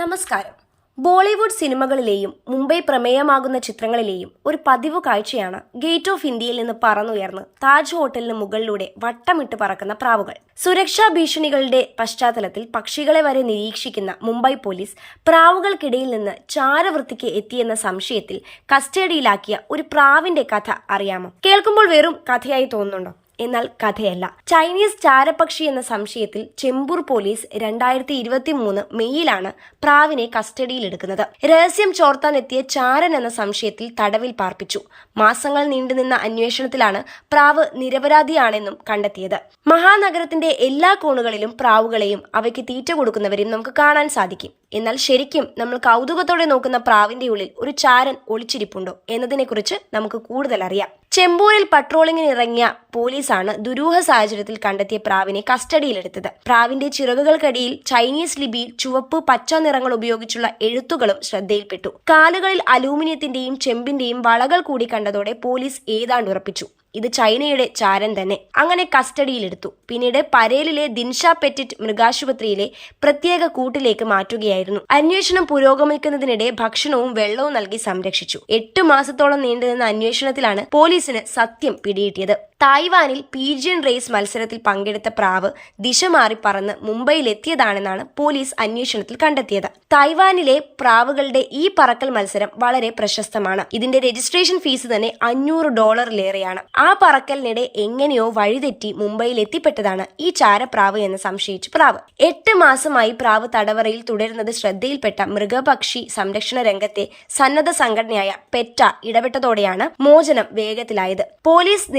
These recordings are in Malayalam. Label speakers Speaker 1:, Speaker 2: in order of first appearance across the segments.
Speaker 1: നമസ്കാരം. ബോളിവുഡ് സിനിമകളിലെയും മുംബൈ പ്രമേയമാകുന്ന ചിത്രങ്ങളിലെയും ഒരു പതിവ് കാഴ്ചയാണ് ഗേറ്റ് ഓഫ് ഇന്ത്യയിൽ നിന്ന് പറന്നുയർന്ന് താജ് ഹോട്ടലിന് മുകളിലൂടെ വട്ടമിട്ട് പറക്കുന്ന പ്രാവുകൾ. സുരക്ഷാ ഭീഷണികളുടെ പശ്ചാത്തലത്തിൽ പക്ഷികളെ വരെ നിരീക്ഷിക്കുന്ന മുംബൈ പോലീസ് പ്രാവുകൾക്കിടയിൽ നിന്ന് ചാരവൃത്തിക്ക് എത്തിയെന്ന സംശയത്തിൽ കസ്റ്റഡിയിലാക്കിയ ഒരു പ്രാവിന്റെ കഥ അറിയാമോ? കേൾക്കുമ്പോൾ വെറും കഥയായി തോന്നുന്നുണ്ടോ? എന്നാൽ കഥയല്ല. ചൈനീസ് ചാരപക്ഷി എന്ന സംശയത്തിൽ ചെമ്പൂർ പോലീസ് രണ്ടായിരത്തി ഇരുപത്തി മൂന്ന് മെയ്യിലാണ് പ്രാവിനെ കസ്റ്റഡിയിലെടുക്കുന്നത്. രഹസ്യം ചോർത്താനെത്തിയ ചാരൻ എന്ന സംശയത്തിൽ തടവിൽ പാർപ്പിച്ചു. മാസങ്ങൾ നീണ്ടുനിന്ന അന്വേഷണത്തിലാണ് പ്രാവ് നിരപരാധിയാണെന്നും കണ്ടെത്തിയത്. മഹാനഗരത്തിന്റെ എല്ലാ കോണുകളിലും പ്രാവുകളെയും അവയ്ക്ക് തീറ്റ കൊടുക്കുന്നവരെയും നമുക്ക് കാണാൻ സാധിക്കും. എന്നാൽ ശരിക്കും നമ്മൾ കൗതുകത്തോടെ നോക്കുന്ന പ്രാവിന്റെ ഉള്ളിൽ ഒരു ചാരൻ ഒളിച്ചിരിപ്പുണ്ടോ എന്നതിനെക്കുറിച്ച് നമുക്ക് കൂടുതൽ അറിയാം ചെമ്പൂരിൽ പട്രോളിങ്ങിന് ഇറങ്ങിയ പോലീസാണ് ദുരൂഹ സാഹചര്യത്തിൽ കണ്ടെത്തിയ പ്രാവിനെ കസ്റ്റഡിയിലെടുത്തത്. പ്രാവിന്റെ ചിറകുകൾക്കടിയിൽ ചൈനീസ് ലിപിയിൽ ചുവപ്പ് പച്ച നിറങ്ങൾ ഉപയോഗിച്ചുള്ള എഴുത്തുകളും ശ്രദ്ധയിൽപ്പെട്ടു. കാലുകളിൽ അലൂമിനിയത്തിന്റെയും ചെമ്പിന്റെയും വളകൾ കൂടി കണ്ടതോടെ പോലീസ് ഏതാണ്ട് ഉറപ്പിച്ചു ഇത് ചൈനയുടെ ചാരൻ തന്നെ. അങ്ങനെ കസ്റ്റഡിയിലെടുത്തു. പിന്നീട് പരേലിലെ ദിൻഷ പെറ്റിറ്റ് മൃഗാശുപത്രിയിലെ പ്രത്യേക കൂട്ടിലേക്ക് മാറ്റുകയായിരുന്നു. അന്വേഷണം പുരോഗമിക്കുന്നതിനിടെ ഭക്ഷണവും വെള്ളവും നൽകി സംരക്ഷിച്ചു. എട്ട് മാസത്തോളം നീണ്ടുനിന്ന അന്വേഷണത്തിലാണ് പോലീസിന് സത്യം പിടികിട്ടിയത്. തായ്വാനിൽ പീജിയൻ റേസ് മത്സരത്തിൽ പങ്കെടുത്ത പ്രാവ് ദിശ മാറി പറന്ന് മുംബൈയിലെത്തിയതാണെന്നാണ് പോലീസ് അന്വേഷണത്തിൽ കണ്ടെത്തിയത്. തായ്വാനിലെ പ്രാവുകളുടെ ഈ പറക്കൽ മത്സരം വളരെ പ്രശസ്തമാണ്. ഇതിന്റെ രജിസ്ട്രേഷൻ ഫീസ് തന്നെ അഞ്ഞൂറ് ഡോളറിലേറെയാണ്. ആ പറക്കലിനിടെ എങ്ങനെയോ വഴിതെറ്റി മുംബൈയിൽ എത്തിപ്പെട്ടതാണ് ഈ ചാരപ്രാവ് എന്ന് സംശയിച്ചു പ്രാവ്. എട്ട് മാസമായി പ്രാവ് തടവറയിൽ തുടരുന്നത് ശ്രദ്ധയിൽപ്പെട്ട മൃഗപക്ഷി സംരക്ഷണ രംഗത്തെ സന്നദ്ധ സംഘടനയായ പെറ്റ ഇടപെട്ടതോടെയാണ് മോചനം വേഗത്തിലായത്. പോലീസ്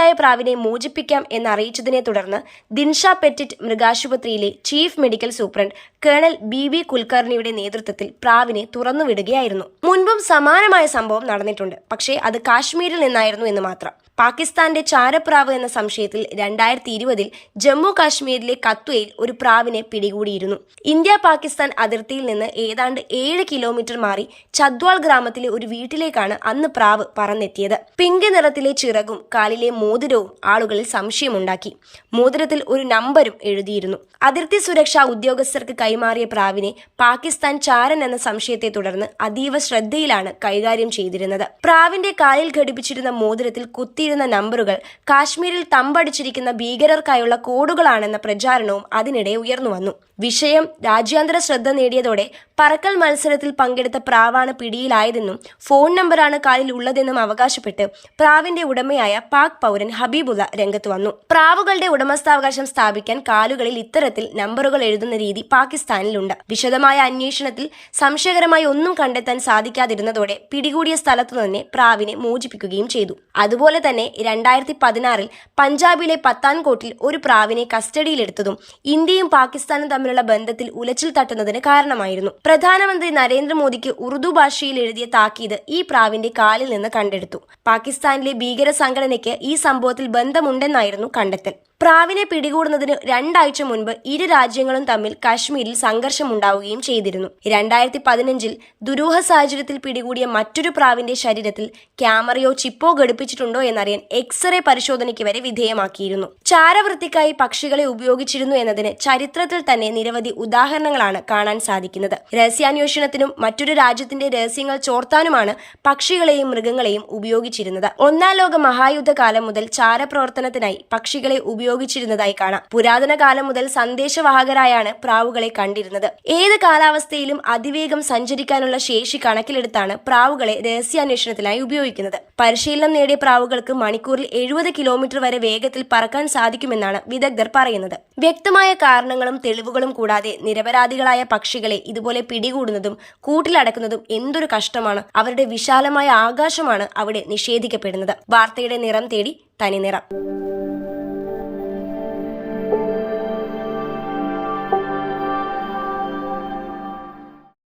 Speaker 1: നിരപരാധിയായ പ്രാവിനെ മോചിപ്പിക്കാം എന്നറിയിച്ചതിനെ തുടർന്ന് Dinshaw Petit മൃഗാശുപത്രിയിലെ chief medical superintendent colonel B V കുൽക്കർണിയുടെ നേതൃത്വത്തിൽ പ്രാവിനെ തുറന്നുവിടുകയായിരുന്നു. മുൻപും സമാനമായ സംഭവം നടന്നിട്ടുണ്ട്. പക്ഷേ അത് കാശ്മീരിൽ നിന്നായിരുന്നു എന്ന് മാത്രം. പാകിസ്ഥാന്റെ ചാരപ്രാവ് എന്ന സംശയത്തിൽ രണ്ടായിരത്തി ഇരുപതിൽ ജമ്മു കാശ്മീരിലെ കത്വയിൽ ഒരു പ്രാവിനെ പിടികൂടിയിരുന്നു. ഇന്ത്യ പാകിസ്ഥാൻ അതിർത്തിയിൽ നിന്ന് ഏതാണ്ട് ഏഴ് കിലോമീറ്റർ മാറി ചദ്വാൾ ഗ്രാമത്തിലെ ഒരു വീട്ടിലേക്കാണ് അന്ന് പ്രാവ് പറന്നെത്തിയത്. പിങ്ക് നിറത്തിലെ ചിറകും കാലിലെ മോതിരവും ആളുകളിൽ സംശയമുണ്ടാക്കി. മോതിരത്തിൽ ഒരു നമ്പരും എഴുതിയിരുന്നു. അതിർത്തി സുരക്ഷാ ഉദ്യോഗസ്ഥർക്ക് കൈമാറിയ പ്രാവിനെ പാകിസ്ഥാൻ ചാരൻ എന്ന സംശയത്തെ തുടർന്ന് അതീവ ശ്രദ്ധയിലാണ് കൈകാര്യം ചെയ്തിരുന്നത്. പ്രാവിന്റെ കാലിൽ ഘടിപ്പിച്ചിരുന്ന മോതിരത്തിൽ കുത്തിയിരുന്ന നമ്പറുകൾ കാശ്മീരിൽ തമ്പടിച്ചിരിക്കുന്ന ഭീകരർക്കായുള്ള കോഡുകളാണെന്ന പ്രചാരണവും അതിനിടെ ഉയർന്നു വന്നു. വിഷയം രാജ്യാന്തര ശ്രദ്ധ നേടിയതോടെ പറക്കൽ മത്സരത്തിൽ പങ്കെടുത്ത പ്രാവാണ് പിടിയിലായതെന്നും ഫോൺ നമ്പറാണ് കാലിൽ ഉള്ളതെന്നും അവകാശപ്പെട്ട് പ്രാവിന്റെ ഉടമയായ പാക് പൗരൻ ഹബീബുള്ള രംഗത്ത് വന്നു. പ്രാവുകളുടെ ഉടമസ്ഥാവകാശം സ്ഥാപിക്കാൻ കാലുകളിൽ ഇത്തരത്തിൽ നമ്പറുകൾ എഴുതുന്ന രീതി പാകിസ്ഥാനിലുണ്ട്. വിശദമായ അന്വേഷണത്തിൽ സംശയകരമായി ഒന്നും കണ്ടെത്താൻ സാധിക്കാതിരുന്നതോടെ പിടികൂടിയ സ്ഥലത്തു തന്നെ പ്രാവിനെ മോചിപ്പിക്കുകയും ചെയ്തു. അതുപോലെ തന്നെ രണ്ടായിരത്തി പതിനാറിൽ പഞ്ചാബിലെ പത്താൻകോട്ടിൽ ഒരു പ്രാവിനെ കസ്റ്റഡിയിലെടുത്തതും ഇന്ത്യയും പാകിസ്ഥാനും തമ്മിലുള്ള ബന്ധത്തിൽ ഉലച്ചിൽ തട്ടുന്നതിന് കാരണമായിരുന്നു. പ്രധാനമന്ത്രി നരേന്ദ്രമോദിക്ക് ഉറുദു ഭാഷയിൽ എഴുതിയ താക്കീത് ഈ പ്രാവിന്റെ കാലിൽ നിന്ന് കണ്ടെടുത്തു. പാകിസ്ഥാനിലെ ഭീകര സംഘടനയ്ക്ക് ഈ സംഭവത്തിൽ ബന്ധമുണ്ടെന്നായിരുന്നു കണ്ടെത്തൽ. പ്രാവിനെ പിടികൂടുന്നതിന് രണ്ടാഴ്ച മുൻപ് ഇരു രാജ്യങ്ങളും തമ്മിൽ കാശ്മീരിൽ സംഘർഷമുണ്ടാവുകയും ചെയ്തിരുന്നു. രണ്ടായിരത്തി പതിനഞ്ചിൽ ദുരൂഹ സാഹചര്യത്തിൽ പിടികൂടിയ മറ്റൊരു പ്രാവിന്റെ ശരീരത്തിൽ ക്യാമറയോ ചിപ്പോ ഘടിപ്പിച്ചിട്ടുണ്ടോ എന്നറിയാൻ എക്സ്റേ പരിശോധനയ്ക്ക് വരെ വിധേയമാക്കിയിരുന്നു. ചാരവൃത്തിക്കായി പക്ഷികളെ ഉപയോഗിച്ചിരുന്നു എന്നതിന് ചരിത്രത്തിൽ തന്നെ നിരവധി ഉദാഹരണങ്ങളാണ് കാണാൻ സാധിക്കുന്നത്. രഹസ്യാന്വേഷണത്തിനും മറ്റൊരു രാജ്യത്തിന്റെ രഹസ്യങ്ങൾ ചോർത്താനുമാണ് പക്ഷികളെയും മൃഗങ്ങളെയും ഉപയോഗിച്ചിരുന്നത്. ഒന്നാം ലോക മഹായുദ്ധ കാലം മുതൽ ചാരപ്രവർത്തനത്തിനായി പക്ഷികളെ ഉപയോഗിച്ചിരുന്നതായി കാണാം. പുരാതന കാലം മുതൽ സന്ദേശവാഹകരായാണ് പ്രാവുകളെ കണ്ടിരുന്നത്. ഏത് കാലാവസ്ഥയിലും അതിവേഗം സഞ്ചരിക്കാനുള്ള ശേഷി കണക്കിലെടുത്താണ് പ്രാവുകളെ രഹസ്യാന്വേഷണത്തിനായി ഉപയോഗിക്കുന്നത്. പരിശീലനം നേടിയ പ്രാവുകൾക്ക് മണിക്കൂറിൽ എഴുപത് കിലോമീറ്റർ വരെ വേഗത്തിൽ പറക്കാൻ സാധിക്കുമെന്നാണ് വിദഗ്ധർ പറയുന്നത്. വ്യക്തമായ കാരണങ്ങളും തെളിവുകളും കൂടാതെ നിരപരാധികളായ പക്ഷികളെ ഇതുപോലെ പിടികൂടുന്നതും കൂട്ടിലടക്കുന്നതും എന്തൊരു കഷ്ടമാണ്. അവരുടെ വിശാലമായ ആകാശമാണ് അവിടെ നിഷേധിക്കപ്പെടുന്നത്. വാർത്തയുടെ നിറം തേടി തനി നിറം